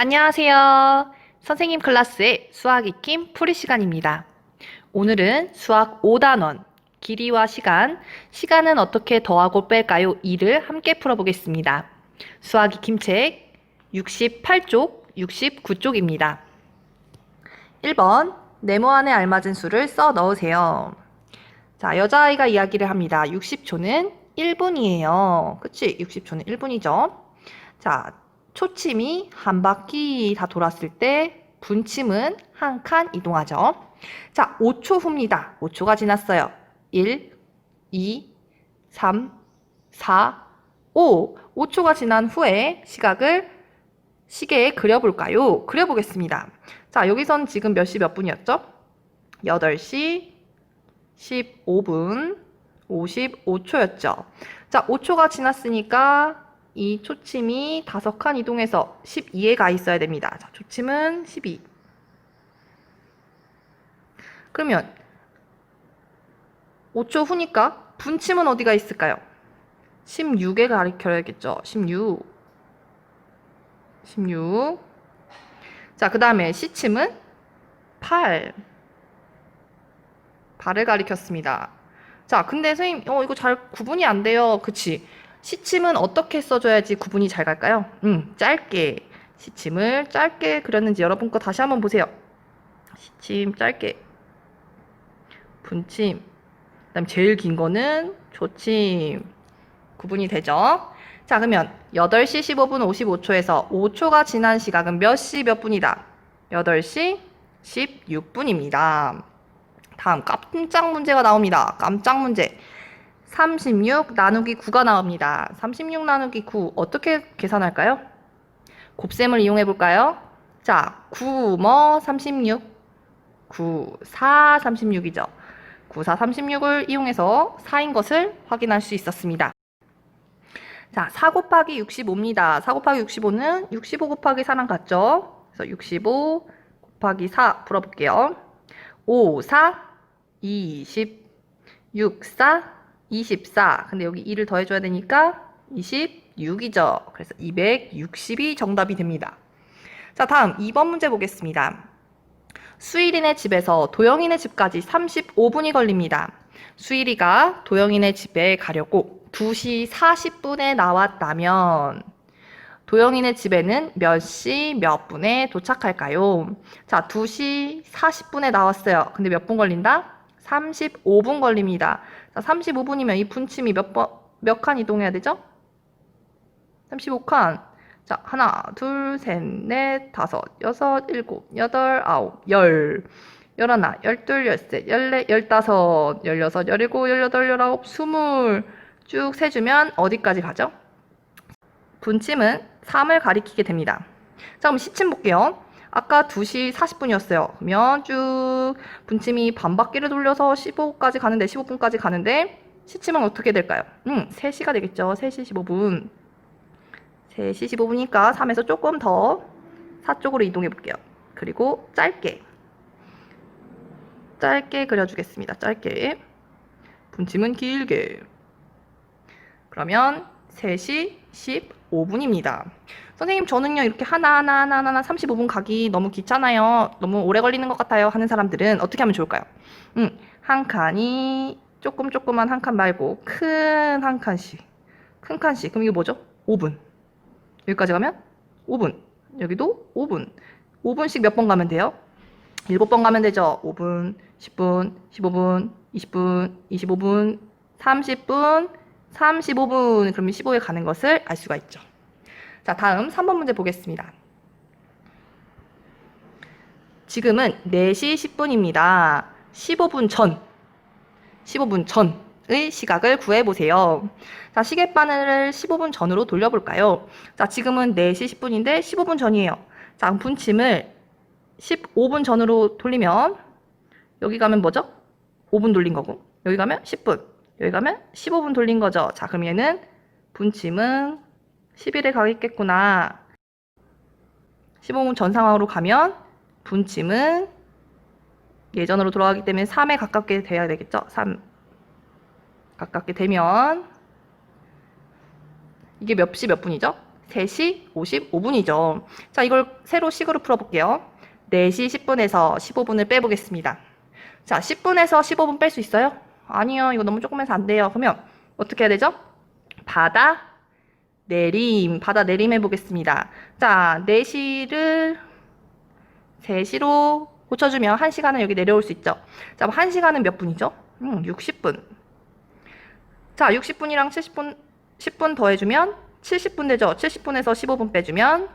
안녕하세요. 선생님 클래스의 수학 익힘 풀이 시간입니다. 오늘은 수학 5단원, 길이와 시간, 시간은 어떻게 더하고 뺄까요? 이를 함께 풀어보겠습니다. 수학 익힘책 68쪽, 69쪽입니다. 1번, 네모 안에 알맞은 수를 써 넣으세요. 자, 여자아이가 이야기를 합니다. 60초는 1분이에요. 그치? 60초는 1분이죠. 자, 초침이 한 바퀴 다 돌았을 때 분침은 한 칸 이동하죠. 자, 5초 후입니다. 5초가 지났어요. 1, 2, 3, 4, 5. 5초가 지난 후에 시각을 시계에 그려볼까요? 그려보겠습니다. 자, 여기선 지금 몇 시 몇 분이었죠? 8시 15분 55초였죠. 자, 5초가 지났으니까 이 초침이 다섯 칸 이동해서 12에 가 있어야 됩니다. 자, 초침은 12. 그러면 5초 후니까 분침은 어디가 있을까요? 16에 가리켜야겠죠. 16. 16. 자, 그 다음에 시침은 8. 8을 가리켰습니다. 자, 근데 선생님, 어, 이거 잘 구분이 안 돼요. 그치? 시침은 어떻게 써줘야지 구분이 잘 갈까요? 음, 짧게. 시침을 짧게 그렸는지 여러분 거 다시 한번 보세요. 시침 짧게. 분침. 그 다음 제일 긴 거는 조침. 구분이 되죠? 자, 그러면 8시 15분 55초에서 5초가 지난 시각은 몇 시 몇 분이다? 8시 16분입니다. 다음 깜짝 문제가 나옵니다. 깜짝 문제. 36 나누기 9가 나옵니다. 36 나누기 9 어떻게 계산할까요? 곱셈을 이용해 볼까요? 자, 9 뭐 36 9 4 36이죠. 9 4 36을 이용해서 4인 것을 확인할 수 있었습니다. 자, 4 곱하기 65입니다. 4 곱하기 65는 65 곱하기 4랑 같죠? 그래서 65 곱하기 4 풀어볼게요. 5, 4, 20, 6, 4, 24. 근데 여기 2를 더해줘야 되니까 26이죠. 그래서 260이 정답이 됩니다. 자, 다음 2번 문제 보겠습니다. 수일이네 집에서 도영이네 집까지 35분이 걸립니다. 수일이가 도영이네 집에 가려고 2시 40분에 나왔다면 도영이네 집에는 몇 시 몇 분에 도착할까요? 자, 2시 40분에 나왔어요. 근데 몇 분 걸린다? 35분 걸립니다. 자, 35분이면 이 분침이 몇 번, 몇 칸 이동해야 되죠? 35칸. 자, 하나, 둘, 셋, 넷, 다섯, 여섯, 일곱, 여덟, 아홉, 열. 열하나, 열둘, 열셋, 열넷, 열다섯, 열여섯, 열일곱, 열여덟, 열아홉, 스물 쭉 세주면 어디까지 가죠? 분침은 3을 가리키게 됩니다. 자, 그럼 시침 볼게요. 아까 2시 40분이었어요. 그러면 쭉 분침이 반 바퀴를 돌려서 15까지 가는데 15분까지 가는데 시침은 어떻게 될까요? 음, 3시가 되겠죠. 3시 15분. 3시 15분이니까 3에서 조금 더 4쪽으로 이동해 볼게요. 그리고 짧게 짧게 그려주겠습니다. 짧게 분침은 길게 그러면 3시 15분입니다. 선생님 저는요 이렇게 하나 하나 하나 하나 35분 가기 너무 귀찮아요. 너무 오래 걸리는 것 같아요 하는 사람들은 어떻게 하면 좋을까요? 음, 한 칸이 조금 조그만 한 칸 말고 큰 한 칸씩 큰 칸씩 그럼 이게 뭐죠? 5분 여기까지 가면 5분 여기도 5분 5분씩 몇 번 가면 돼요? 7번 가면 되죠 5분 10분 15분 20분 25분 30분 35분 그러면 15에 가는 것을 알 수가 있죠. 자, 다음 3번 문제 보겠습니다. 지금은 4시 10분입니다. 15분 전, 15분 전의 시각을 구해보세요. 자, 시계바늘을 15분 전으로 돌려볼까요? 자, 지금은 4시 10분인데 15분 전이에요. 자, 분침을 15분 전으로 돌리면 여기 가면 뭐죠? 5분 돌린 거고 여기 가면 10분 여기 가면 15분 돌린 거죠. 자, 그럼 얘는 분침은 10일에 가겠구나. 15분 전 상황으로 가면 분침은 예전으로 돌아가기 때문에 3에 가깝게 돼야 되겠죠. 3 가깝게 되면 이게 몇 시 몇 분이죠? 3시 55분이죠. 자, 이걸 새로 식으로 풀어볼게요. 4시 10분에서 15분을 빼보겠습니다. 자, 10분에서 15분 뺄 수 있어요? 아니요. 이거 너무 조금 해서 안 돼요. 그러면 어떻게 해야 되죠? 받아 내림, 받아 내림 해보겠습니다. 자, 4시를 3시로 고쳐주면 1시간은 여기 내려올 수 있죠. 자, 그럼 1시간은 몇 분이죠? 음, 60분. 자, 60분이랑 70분, 10분 더해주면 70분 되죠. 70분에서 15분 빼주면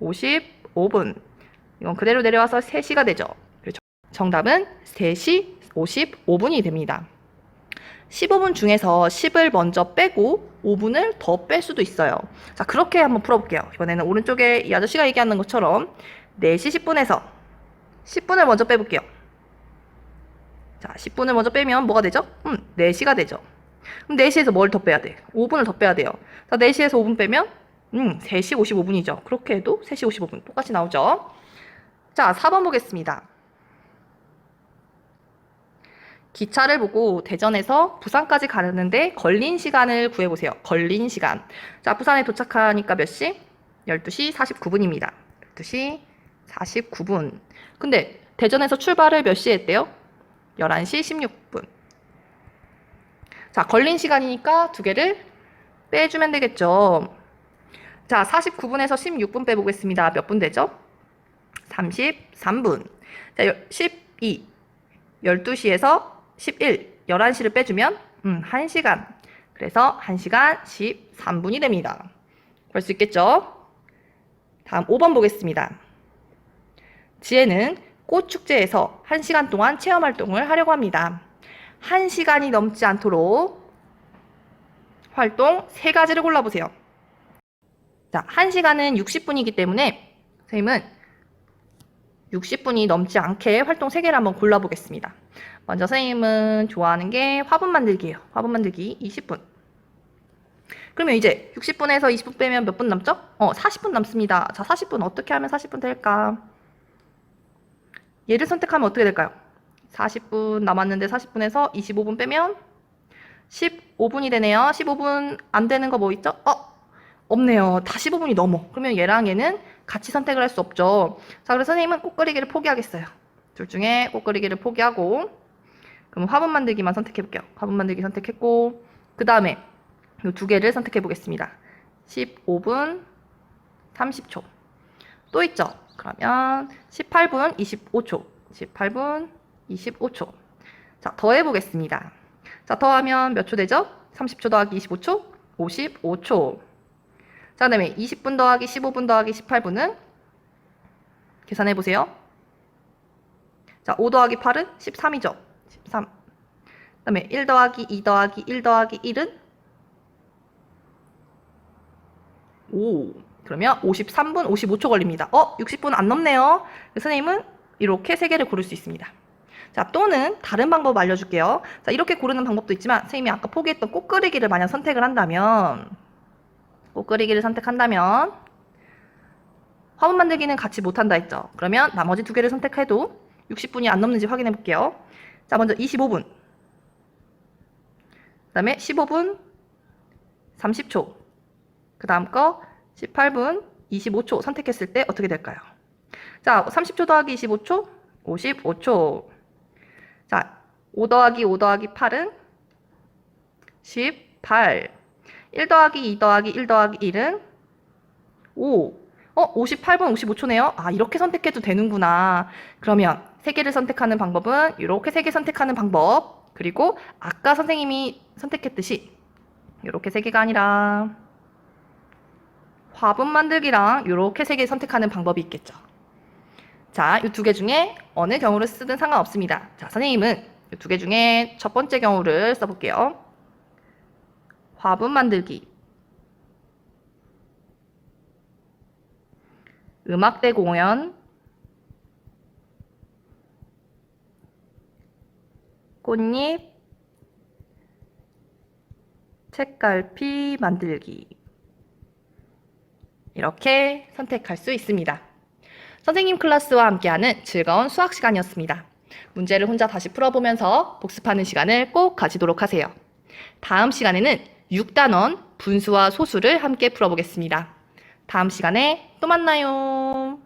55분. 이건 그대로 내려와서 3시가 되죠. 그렇죠. 정답은 3시 55분이 됩니다. 15분 중에서 10을 먼저 빼고 5분을 더 뺄 수도 있어요. 자, 그렇게 한번 풀어볼게요. 이번에는 오른쪽에 이 아저씨가 얘기하는 것처럼 4시 10분에서 10분을 먼저 빼볼게요. 자, 10분을 먼저 빼면 뭐가 되죠? 음, 4시가 되죠. 그럼 4시에서 뭘 더 빼야 돼? 5분을 더 빼야 돼요. 자, 4시에서 5분 빼면 음, 3시 55분이죠. 그렇게 해도 3시 55분 똑같이 나오죠. 자, 4번 보겠습니다. 기차를 보고 대전에서 부산까지 가는데 걸린 시간을 구해보세요. 걸린 시간. 자, 부산에 도착하니까 몇 시? 12시 49분입니다. 12시 49분. 근데 대전에서 출발을 몇 시에 했대요? 11시 16분. 자, 걸린 시간이니까 두 개를 빼주면 되겠죠. 자, 49분에서 16분 빼보겠습니다. 몇 분 되죠? 33분. 자, 12. 12시에서 11, 11시를 빼주면 음, 1시간. 그래서 1시간 13분이 됩니다. 볼 수 있겠죠? 다음 5번 보겠습니다. 지혜는 꽃축제에서 1시간 동안 체험활동을 하려고 합니다. 1시간이 넘지 않도록 활동 3가지를 골라보세요. 자, 1시간은 60분이기 때문에 선생님은 60분이 넘지 않게 활동 3개를 한번 골라보겠습니다. 먼저 선생님은 좋아하는 게 화분 만들기예요. 화분 만들기 20분. 그러면 이제 60분에서 20분 빼면 몇 분 남죠? 어, 40분 남습니다. 자, 40분 어떻게 하면 40분 될까? 얘를 선택하면 어떻게 될까요? 40분 남았는데 40분에서 25분 빼면 15분이 되네요. 15분 안 되는 거 뭐 있죠? 어, 없네요. 다 15분이 넘어. 그러면 얘랑 얘는 같이 선택을 할 수 없죠. 자, 그래서 선생님은 꽃그리기를 포기하겠어요. 둘 중에 꽃그리기를 포기하고 그럼 화분 만들기만 선택해 볼게요. 화분 만들기 선택했고 그 다음에 이 두 개를 선택해 보겠습니다. 15분 30초 또 있죠. 그러면 18분 25초 18분 25초 자 더해 보겠습니다. 자 더하면 몇 초 되죠? 30초 더하기 25초 55초 자 그다음에 20분 더하기 15분 더하기 18분은 계산해 보세요. 자, 5 더하기 8은 13이죠. 13. 그 다음에 1 더하기 2 더하기 1 더하기 1은 5. 그러면 53분 55초 걸립니다. 어? 60분 안 넘네요. 선생님은 이렇게 3개를 고를 수 있습니다. 자, 또는 다른 방법 알려줄게요. 자, 이렇게 고르는 방법도 있지만 선생님이 아까 포기했던 꽃그리기를 만약 선택을 한다면 꽃그리기를 선택한다면 화분 만들기는 같이 못한다 했죠. 그러면 나머지 두 개를 선택해도 60분이 안 넘는지 확인해 볼게요. 자, 먼저 25분. 그 다음에 15분 30초. 그 다음 거 18분 25초 선택했을 때 어떻게 될까요? 자, 30초 더하기 25초 55초. 자, 5 더하기 5 더하기 8은 18. 1 더하기 2 더하기 1 더하기 1은 5. 어, 58분 55초네요. 아, 이렇게 선택해도 되는구나. 그러면 세 개를 선택하는 방법은 이렇게 세 개 선택하는 방법. 그리고 아까 선생님이 선택했듯이 이렇게 세 개가 아니라 화분 만들기랑 이렇게 세 개 선택하는 방법이 있겠죠. 자, 이 두 개 중에 어느 경우를 쓰든 상관없습니다. 자, 선생님은 이 두 개 중에 첫 번째 경우를 써볼게요. 화분 만들기. 음악대 공연, 꽃잎, 책갈피 만들기. 이렇게 선택할 수 있습니다. 선생님 클래스와 함께하는 즐거운 수학 시간이었습니다. 문제를 혼자 다시 풀어보면서 복습하는 시간을 꼭 가지도록 하세요. 다음 시간에는 6단원 분수와 소수를 함께 풀어보겠습니다. 다음 시간에 또 만나요.